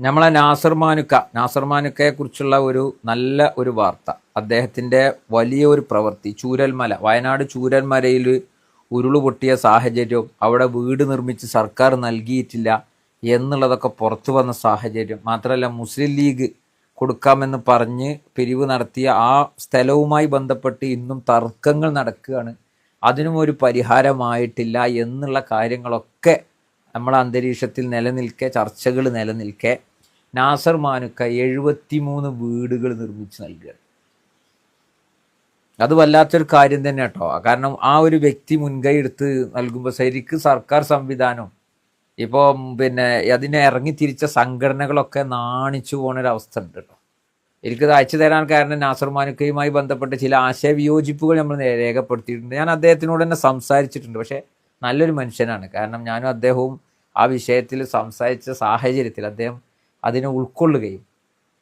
നമ്മളെ നാസർ മാനുക്ക നാസർ മാനുക്കയെ കുറിച്ചുള്ള ഒരു നല്ല ഒരു വാർത്ത. അദ്ദേഹത്തിന്റെ വലിയ ഒരു പ്രവൃത്തി ചൂരൽമല. വയനാട് ചൂരൽമലയിൽ ഉരുൾ പൊട്ടിയ സാഹചര്യവും അവിടെ വീട് നിർമ്മിച്ച് സർക്കാർ നൽകിയിട്ടില്ല എന്നുള്ളതൊക്കെ പുറത്തു വന്ന സാഹചര്യം. മാത്രമല്ല മുസ്ലിം ലീഗ് കൊടുക്കാമെന്ന് പറഞ്ഞ് പിരിവ് നടത്തിയ ആ സ്ഥലവുമായി ബന്ധപ്പെട്ട് ഇന്നും തർക്കങ്ങൾ നടക്കുകയാണ്. അതിനും ഒരു പരിഹാരമായിട്ടില്ല എന്നുള്ള കാര്യങ്ങളൊക്കെ നമ്മളെ അന്തരീക്ഷത്തിൽ നിലനിൽക്കെ ചർച്ചകൾ നിലനിൽക്കെ നാസർ മാനുക്ക എഴുപത്തിമൂന്ന് വീടുകൾ നിർമ്മിച്ച് നൽകുകയാണ്. അത് വല്ലാത്തൊരു കാര്യം തന്നെ കേട്ടോ കാരണം ആ ഒരു വ്യക്തി മുൻകൈ എടുത്ത് നൽകുമ്പോൾ ശരിക്ക് സർക്കാർ സംവിധാനം ഇപ്പോൾ പിന്നെ അതിനെ ഇറങ്ങി തിരിച്ച സംഘടനകളൊക്കെ നാണിച്ചു പോണൊരവസ്ഥ ഉണ്ട് കേട്ടോ എനിക്കത് അയച്ചു തരാൻ കാരണം നാസർ മാനുക്കയുമായി ബന്ധപ്പെട്ട ചില ആശയവിയോജിപ്പുകൾ നമ്മൾ രേഖപ്പെടുത്തിയിട്ടുണ്ട്. ഞാൻ അദ്ദേഹത്തിനോട് തന്നെ സംസാരിച്ചിട്ടുണ്ട്. പക്ഷേ നല്ലൊരു മനുഷ്യനാണ്. കാരണം ഞാനും അദ്ദേഹവും ആ വിഷയത്തിൽ സംസാരിച്ച സാഹചര്യത്തിൽ അദ്ദേഹം അതിനെ ഉൾക്കൊള്ളുകയും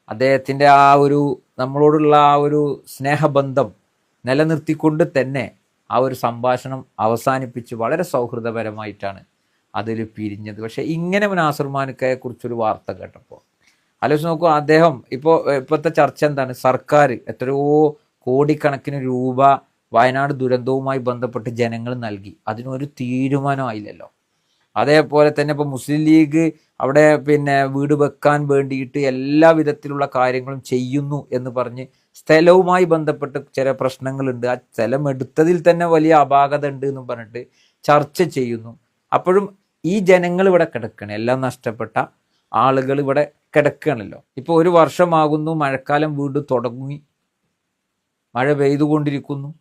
അദ്ദേഹത്തിന്റെ ആ ഒരു നമ്മളോടുള്ള ആ ഒരു സ്നേഹബന്ധം നിലനിർത്തിക്കൊണ്ട് തന്നെ ആ ഒരു സംഭാഷണം അവസാനിപ്പിച്ച് വളരെ സൗഹൃദപരമായിട്ടാണ് അതിൽ പിരിഞ്ഞത്. പക്ഷേ ഇങ്ങനെ നാസർ മാനുക്കയെ കുറിച്ചൊരു വാർത്ത കേട്ടപ്പോൾ ആലോചിച്ച് നോക്കൂ അദ്ദേഹം ഇപ്പോൾ ഇപ്പോഴത്തെ ചർച്ച എന്താണ്? സർക്കാർ എത്രയോ കോടിക്കണക്കിന് രൂപ വയനാട് ദുരന്തവുമായി ബന്ധപ്പെട്ട് ജനങ്ങൾ നൽകി. അതിനൊരു തീരുമാനമായില്ലല്ലോ. അതേപോലെ തന്നെ ഇപ്പോൾ മുസ്ലിം ലീഗ് അവിടെ പിന്നെ വീട് വെക്കാൻ വേണ്ടിയിട്ട് എല്ലാ വിധത്തിലുള്ള കാര്യങ്ങളും ചെയ്യുന്നു എന്ന് പറഞ്ഞ് സ്ഥലവുമായി ബന്ധപ്പെട്ട് ചില പ്രശ്നങ്ങളുണ്ട്. ആ സ്ഥലം എടുത്തതിൽ തന്നെ വലിയ അപാകത ഉണ്ട് എന്ന് പറഞ്ഞിട്ട് ചർച്ച ചെയ്യുന്നു. അപ്പോഴും ഈ ജനങ്ങൾ ഇവിടെ കിടക്കണം എല്ലാം നഷ്ടപ്പെട്ട ആളുകൾ ഇവിടെ കിടക്കുകയാണല്ലോ ഇപ്പോൾ ഒരു വർഷമാകുന്നു. മഴക്കാലം വീണ്ടും തുടങ്ങി. മഴ പെയ്തുകൊണ്ടിരിക്കുന്നു.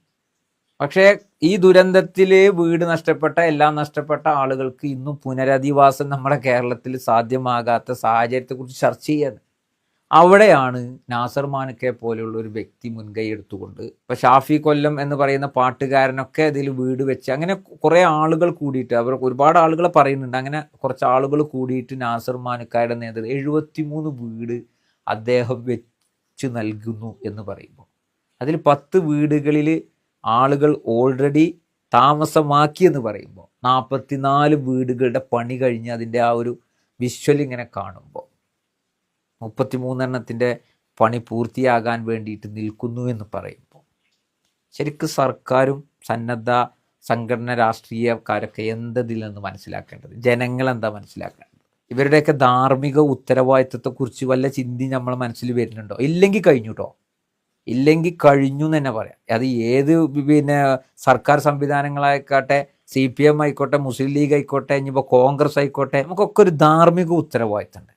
പക്ഷേ ഈ ദുരന്തത്തിൽ വീട് നഷ്ടപ്പെട്ട എല്ലാം നഷ്ടപ്പെട്ട ആളുകൾക്ക് ഇന്നും പുനരധിവാസം നമ്മുടെ കേരളത്തിൽ സാധ്യമാകാത്ത സാഹചര്യത്തെക്കുറിച്ച് ചർച്ച ചെയ്യാണ്. അവിടെയാണ് നാസർ മാനക്കെ പോലെയുള്ള ഒരു വ്യക്തി മുൻകൈ എടുത്തുകൊണ്ട് ഇപ്പൊ ഷാഫി കൊല്ലം എന്ന് പറയുന്ന പാട്ടുകാരനൊക്കെ അതിൽ വീട് വെച്ച് അങ്ങനെ കുറെ ആളുകൾ കൂടിയിട്ട് അവർ ഒരുപാട് ആളുകൾ പറയുന്നുണ്ട്. അങ്ങനെ കുറച്ച് ആളുകൾ കൂടിയിട്ട് നാസർ മാനുക്കായുടെ നേതൃത്വം എഴുപത്തിമൂന്ന് വീട് അദ്ദേഹം വെച്ച് നൽകുന്നു എന്ന് പറയുമ്പോൾ. അതിൽ പത്ത് വീടുകളിൽ ആളുകൾ ഓൾറെഡി താമസമാക്കി എന്ന് പറയുമ്പോൾ നാൽപ്പത്തിനാല് വീടുകളുടെ പണി കഴിഞ്ഞ് അതിന്റെ ആ ഒരു വിഷ്വൽ ഇങ്ങനെ കാണുമ്പോൾ മുപ്പത്തിമൂന്നെണ്ണത്തിന്റെ പണി പൂർത്തിയാകാൻ വേണ്ടിയിട്ട് നിൽക്കുന്നു എന്ന് പറയുമ്പോൾ ശരിക്കും സർക്കാരും സന്നദ്ധ സംഘടന രാഷ്ട്രീയക്കാരൊക്കെ എന്തതിലെന്ന് മനസ്സിലാക്കേണ്ടത്? ജനങ്ങൾ എന്താ മനസ്സിലാക്കേണ്ടത്? ഇവരുടെയൊക്കെ ധാർമ്മിക ഉത്തരവാദിത്വത്തെക്കുറിച്ച് വല്ല ചിന്തി നമ്മളെ മനസ്സിൽ വരുന്നുണ്ടോ? ഇല്ലെങ്കിൽ കഴിഞ്ഞു കേട്ടോ ഇല്ലെങ്കിൽ കഴിഞ്ഞു എന്ന് തന്നെ പറയാം. അത് ഏത് പിന്നെ സർക്കാർ സംവിധാനങ്ങളായിക്കോട്ടെ സി പി എം ആയിക്കോട്ടെ മുസ്ലിം ലീഗ് ആയിക്കോട്ടെ ഇനിയിപ്പോൾ കോൺഗ്രസ് ആയിക്കോട്ടെ നമുക്കൊക്കെ ഒരു ധാർമ്മിക ഉത്തരവാദിത്തമുണ്ട്.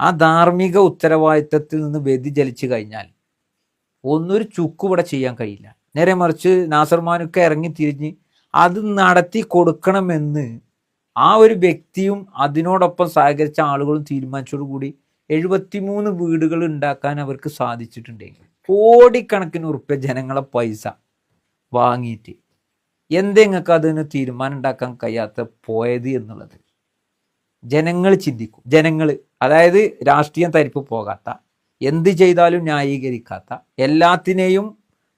ആ ധാർമ്മിക ഉത്തരവാദിത്തത്തിൽ നിന്ന് വ്യതിചലിച്ചു കഴിഞ്ഞാൽ ഒന്നൊരു ചുക്കുവിടെ ചെയ്യാൻ കഴിയില്ല. നേരെ മറിച്ച് നാസർമാനൊക്കെ ഇറങ്ങി തിരിഞ്ഞ് അത് നടത്തി കൊടുക്കണമെന്ന് ആ ഒരു വ്യക്തിയും അതിനോടൊപ്പം സഹകരിച്ച ആളുകളും തീരുമാനിച്ചോടുകൂടി എഴുപത്തിമൂന്ന് വീടുകൾ ഉണ്ടാക്കാൻ അവർക്ക് സാധിച്ചിട്ടുണ്ടെങ്കിൽ കോടിക്കണക്കിന് ഉറുപ്പ്യ ജനങ്ങളെ പൈസ വാങ്ങിയിട്ട് എന്തെങ്ങൾക്ക് അതിന് തീരുമാനം ഉണ്ടാക്കാൻ കഴിയാത്ത പോയത് എന്നുള്ളത്. ജനങ്ങൾ ചിന്തിക്കും. ജനങ്ങൾ അതായത് രാഷ്ട്രീയം തരിപ്പ് പോകാത്ത എന്ത് ചെയ്താലും ന്യായീകരിക്കാത്ത എല്ലാത്തിനെയും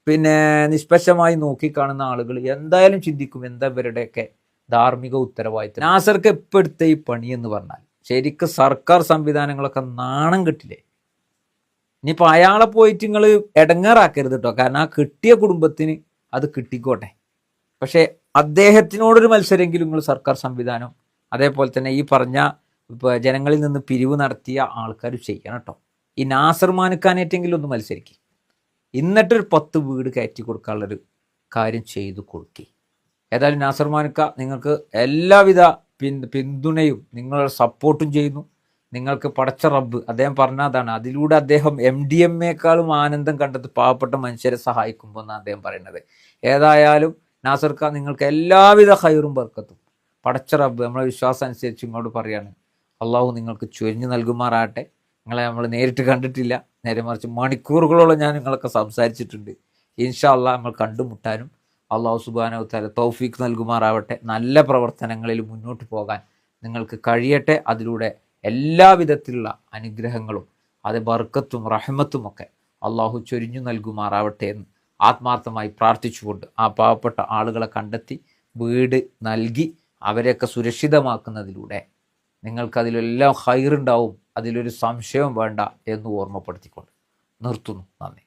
പിന്നെ നിഷ്പക്ഷമായി നോക്കിക്കാണുന്ന ആളുകൾ എന്തായാലും ചിന്തിക്കും എന്താ ഇവരുടെയൊക്കെ ധാർമ്മിക ഉത്തരവാദിത്തം. നാസർക്ക് എപ്പോഴത്തെ ഈ പണി എന്ന് പറഞ്ഞാൽ ശരിക്കും സർക്കാർ സംവിധാനങ്ങളൊക്കെ നാണം കെട്ടില്ലേ? ഇനിയിപ്പോൾ അയാളെ പോയിട്ട് നിങ്ങൾ ഇടങ്ങാറാക്കരുത് കേട്ടോ കാരണം ആ കിട്ടിയ കുടുംബത്തിന് അത് കിട്ടിക്കോട്ടെ. പക്ഷേ അദ്ദേഹത്തിനോടൊരു മത്സരമെങ്കിലും നിങ്ങൾ സർക്കാർ സംവിധാനം അതേപോലെ തന്നെ ഈ പറഞ്ഞ ജനങ്ങളിൽ നിന്ന് പിരിവ് നടത്തിയ ആൾക്കാർ ചെയ്യണം കേട്ടോ ഈ നാസർ മാനുക്കാനേറ്റെങ്കിലും ഒന്ന് മത്സരിക്കും. എന്നിട്ടൊരു പത്ത് വീട് കയറ്റി കൊടുക്കാനുള്ളൊരു കാര്യം ചെയ്തു കൊടുക്കി. ഏതായാലും നാസർ മാനുക്ക നിങ്ങൾക്ക് എല്ലാവിധ പിന്തുണയും നിങ്ങളുടെ സപ്പോർട്ടും ചെയ്യുന്നു. നിങ്ങൾക്ക് പടച്ച റബ്ബ് അദ്ദേഹം പറഞ്ഞതാണ് അതിലൂടെ അദ്ദേഹം എം ഡി എം എക്കാളും ആനന്ദം കണ്ടത് പാവപ്പെട്ട മനുഷ്യരെ സഹായിക്കുമ്പോൾ എന്നാണ് അദ്ദേഹം പറയുന്നത്. ഏതായാലും നാസർ ഖാൻ നിങ്ങൾക്ക് എല്ലാവിധ ഹൈറും ബർക്കത്തും. പടച്ച റബ്ബ് നമ്മളെ വിശ്വാസം അനുസരിച്ച് ഇങ്ങോട്ട് പറയാണ്. അള്ളാഹു നിങ്ങൾക്ക് ചൊരിഞ്ഞു നൽകുമാറാകട്ടെ. നിങ്ങളെ നമ്മൾ നേരിട്ട് കണ്ടിട്ടില്ല. നേരെ മറിച്ച് മണിക്കൂറുകളോളം ഞാൻ നിങ്ങളൊക്കെ സംസാരിച്ചിട്ടുണ്ട്. ഇൻഷാ അള്ളാഹ് നമ്മൾ കണ്ടുമുട്ടാനും അള്ളാഹു സുബാനവത്താല തൗഫീഖ് നൽകുമാറാവട്ടെ. നല്ല പ്രവർത്തനങ്ങളിൽ മുന്നോട്ട് പോകാൻ നിങ്ങൾക്ക് കഴിയട്ടെ. അതിലൂടെ എല്ലാവിധത്തിലുള്ള അനുഗ്രഹങ്ങളും അത് ബർക്കത്തും റഹ്മത്തും ഒക്കെ അള്ളാഹു ചൊരിഞ്ഞു നൽകുമാറാവട്ടെ എന്ന് ആത്മാർത്ഥമായി പ്രാർത്ഥിച്ചുകൊണ്ട് ആ പാവപ്പെട്ട ആളുകളെ കണ്ടെത്തി വീട് നൽകി അവരെയൊക്കെ സുരക്ഷിതമാക്കുന്നതിലൂടെ നിങ്ങൾക്കതിലെല്ലാം ഹൈറുണ്ടാവും അതിലൊരു സംശയവും വേണ്ട എന്ന് ഓർമ്മപ്പെടുത്തിക്കൊണ്ട് നിർത്തുന്നു. നന്ദി.